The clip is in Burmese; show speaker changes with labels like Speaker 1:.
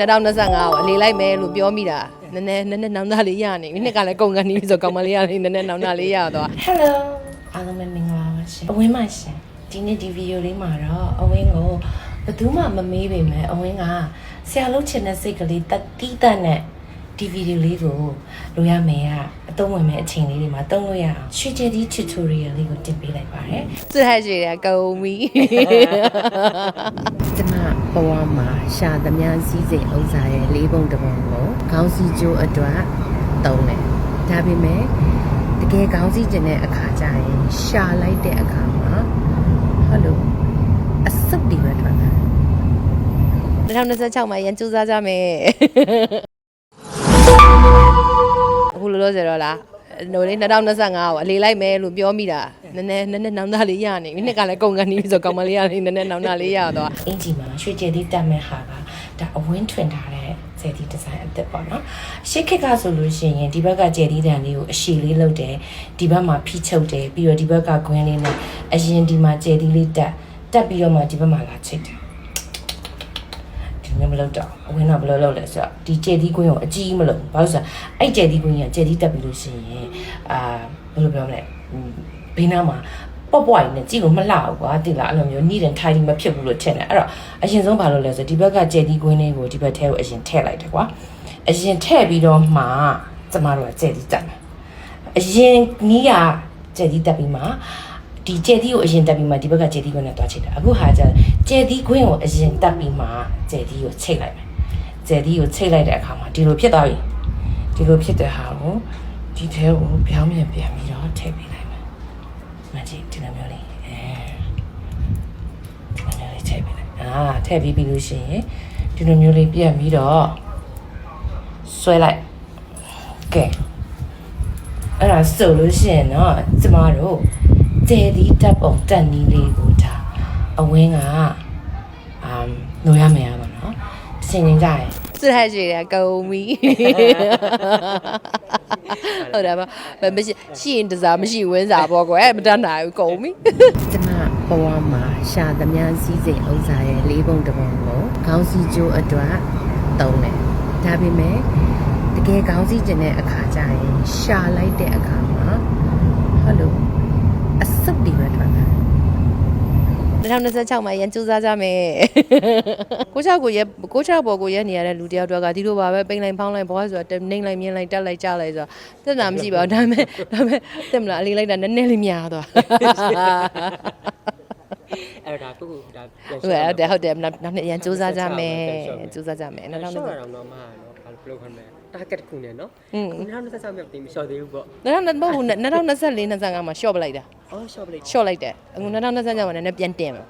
Speaker 1: 2025ကိုအလေးလိုက်မယ်လို့ပြောမိတာနည်းနည်းနည်းနည်းနောင်တလေးရနေပြီနှစ်ကလည်းကုန်ကန်နေပြီဆိုကောင်မလေးရလေးနည်းနည်းနောင်တလေးရတော့
Speaker 2: Hello အားလုံးပဲမင်္ဂလာပါရှင်အဝင်းပါရှင်ဒီနေ့ဒီဗီဒီယိုလေးမှာတော့အဝင်းကိုဘယ်သူမှမမေးပေမဲ့အဝင်းကဆရာလုပ်ချင်တဲ့စိတ်ကလေးတတိတတ်နဲ့ဒီဗီဒီယိုလေးကိုလိုရမယ်ကအသုံးဝင်မဲ့အချိန်လေးတွေမှာသုံးလို့ရအောင်ရွှေချယ်ဒီ tutorial လေးကိုတင်ပေးလိုက်ပါတယ်
Speaker 1: စစ်ဟက်ကြီးရကုန်ပြီ
Speaker 2: ကျမ ဘဝမှာရှာသမျှစည်းစိမ်ဥစ္စာရဲ့လေးပုံတစ်ပုံကိုခေါင်းစည်းကျိုးအတွက်သုံးတယ်ဒါပေမဲ့တကယ်ခေါင်းစည်းကျင်တဲ့အခါကျရင်ရှာလိုက်တဲ့အခါမှာဟယ်လိုအစုပ်တွေပဲထွက်လာတယ်
Speaker 1: 2026မှာရန်စူးစမ်းကြမယ်အခုလောလောဆယ်တော့လား ဟိုလေ2025ကိုအလေးလိုက်မယ်လို့ပြောမိတာနည်းနည်းနည်းနည်းနောင်တလေးရနေပြီနှစ်ကလည်းကုန်ကန်နေပြီဆိုကောင်မလေးရလေးနည်းနည်းနောင်တလေးရတော့
Speaker 2: အင်ဂျီမှာရွှေကျယ်သီးတက်မဲ့ဟာကဒါအဝင်းထွင်ထားတဲ့ကျယ်သီးဒီဇိုင်းအသစ်ပေါ့နော်ရှေ့ခက်ကဆိုလို့ရှိရင်ဒီဘက်ကကျယ်သီးတန်လေးကိုအရှည်လေးလုပ်တယ်ဒီဘက်မှာဖိချုပ်တယ်ပြီးတော့ဒီဘက်ကဂွင်းလေးနဲ့အရင်ဒီမှာကျယ်သီးလေးတက်တက်ပြီးတော့မှဒီဘက်မှာလာချိတ်တယ်ဒီ မျိုးမလုပ်တော့အဝင်းတော့ဘယ်လိုလုပ်လဲဆိုတော့ဒီကျယ်သီးကွင်းကိုအကြီးမလုပ်ဘူးဘာလို့ဆိုတော့အဲ့ကျယ်သီးကွင်းကြီးကကျယ်သီးတက်ပြီးလို့ရှိရင်အာဘယ်လိုပြောမလဲဘေးနားမှာပေါ့ပွားရင်းနဲ့ကြည့်လို့မလှဘူးကွာတိလားအဲ့လိုမျိုးနီးတယ်ထိုင်ပြီးမဖြစ်ဘူးလို့ထင်တယ်အဲ့တော့အရင်ဆုံးဘာလုပ်လဲဆိုဒီဘက်ကကျဲဒီကွင်းလေးကိုဒီဘက်ထဲကိုအရင်ထည့်လိုက်တယ်ကွာအရင်ထည့်ပြီးတော့မှကျမတို့ကကျဲဒီတက်မယ်အရင်နီးရကျဲဒီတက်ပြီးမှ ဒီကျဲဒီကိုအရင်တက်ပြီးမှဒီဘက်ကကျဲဒီကွင်းနဲ့တွားချိတ်တာအခုဟာကျကျဲဒီကွင်းကိုအရင်တက်ပြီးမှကျဲဒီကိုချိတ်လိုက်မယ်ကျဲဒီကိုချိတ်လိုက်တဲ့အခါမှာဒီလိုဖြစ်သွားပြီဒီလိုဖြစ်တဲ့ဟာကိုဒီထဲကိုပြောင်းပြန်ပြန်ပြီးတော့ထည့်ပေးလိုက်မယ်မကြည့်ဒီလိုမျိုးလေးအဲဒီလိုမျိုးလေးထည့်ပေးလိုက်အာထည့်ပြီးပြီလို့ရှိရင်ဒီလိုမျိုးလေးပြန်ပြီးတော့ဆွဲလိုက်ကဲအဲ့ဒါဆိုလို့ရှိရင်တော့ကျမတို့ ကျဲဒီတက်ပုံတက်နီးလေးကိုဒါအဝင်းကအမ်လိုရမယ်ပါနော်စင်ရင်ကြရင်
Speaker 1: စစ်ဟက်ကြီးရကုန်ပြီဟုတ်တယ်ပါမရှိရှိရင်တစားမရှိဝင်းစားပေါ့ကွယ်မတတ်နိုင်ဘူးကုန်ပြီ
Speaker 2: ကျမဘဝမှာရှာသမျှစည်းစိမ်ဥစ္စာရဲ့လေးပုံတစ်ပုံကိုခေါင်းစည်းကျိုးအတွက်သုံးတယ်ဒါပေမဲ့တကယ်ခေါင်းစည်းကျင်တဲ့အခါကျရင်ရှာလိုက်တဲ့အခါမှာဟယ်လို အစုပ်တွေပဲထွက်လာတယ်
Speaker 1: 2026မှာရန်စူးစမ်းကြမယ်ကိုချောက်ကိုရဲကိုချောက်ပေါ်ကိုရဲနေရတဲ့လူတယောက်တော့ကဒီလိုပါပဲပိန်လိုက်ဖောင်းလိုက်ဘောဆိုတော့နှိမ့်လိုက်မြင်လိုက်တက်လိုက်ကြလိုက်ဆိုတော့တက်တာမရှိပါဘူးဒါပေမဲ့ဒါပေမဲ့တက်မလားအလေးလိုက်တာနည်းနည်းလေးများသွား
Speaker 3: အဲ့ဒါကိုဒါပြန်
Speaker 1: ဟုတ်တယ်ဟုတ်တယ်ဟုတ်တယ်နောက်နောက်နှစ်ရန်စူးစမ်းကြမယ်စူးစမ်းကြမယ်
Speaker 3: နောက်
Speaker 1: နောက်
Speaker 3: တော့
Speaker 1: နောက်
Speaker 3: တော့တော့မှာနော် ဘာလို့ဘယ်လိုခေါ်မလဲတာကက်တစ်ခုနဲ့နော်
Speaker 1: อืม
Speaker 3: နောက်နှစ်ဆက်မြောက်တင်မလျှော့သေးဘူးပေါ့
Speaker 1: နောက်နောက်မဟုတ်ဘူး2024 25မှာ short ပလိုက်တာ
Speaker 3: အော်ရှော့ပလိုက်
Speaker 1: short လိုက်တယ်အခု2025မှာနည်းနည်းပြန်တင်မယ်